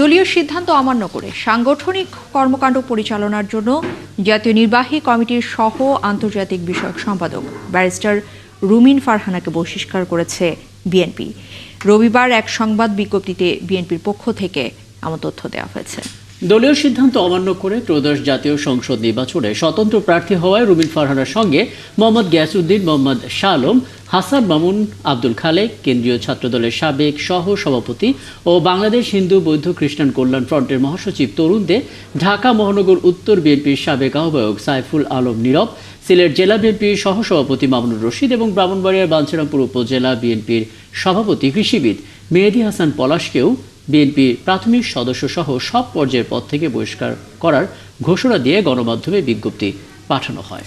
দলীয় সিদ্ধান্ত অমান্য করে সাংগঠনিক কর্মকাণ্ড পরিচালনার জন্য জাতীয় নির্বাহী কমিটির সহ আন্তর্জাতিক বিষয়ক সম্পাদক ব্যারিস্টার রুমিন ফারহানাকে বহিষ্কার করেছে বিএনপি। রবিবার এক সংবাদ বিজ্ঞপ্তিতে বিএনপির পক্ষ থেকে এমন তথ্য দেওয়া হয়েছে। দলীয় সিদ্ধান্ত অমান্য করে ত্রয়োদশ জাতীয় সংসদ নির্বাচনে স্বতন্ত্র প্রার্থী হওয়ায় রুবিন ফারহানার সঙ্গে মোহাম্মদ গ্যাসউদ্দিন, মোহাম্মদ শাহ আলম হাসান মামুন, আব্দুল খালেক, কেন্দ্রীয় ছাত্রদলের সাবেক সহ সভাপতি ও বাংলাদেশ হিন্দু বৌদ্ধ খ্রিস্টান কল্যাণ ফ্রন্টের মহাসচিব তরুণ দে, ঢাকা মহানগর উত্তর বিএনপির সাবেক আহ্বায়ক সাইফুল আলম নীরব, সিলেট জেলা বিএনপির সহসভাপতি মামুনুর রশিদ এবং ব্রাহ্মণবাড়িয়ার বাঞ্ছারামপুর উপজেলা বিএনপির সভাপতি কৃষিবিদ মেহেদি হাসান পলাশকেও বিএনপির প্রাথমিক সদস্য সহ সব পর্যায়ের পদ থেকে বহিষ্কার করার ঘোষণা দিয়ে গণমাধ্যমে বিজ্ঞপ্তি পাঠানো হয়।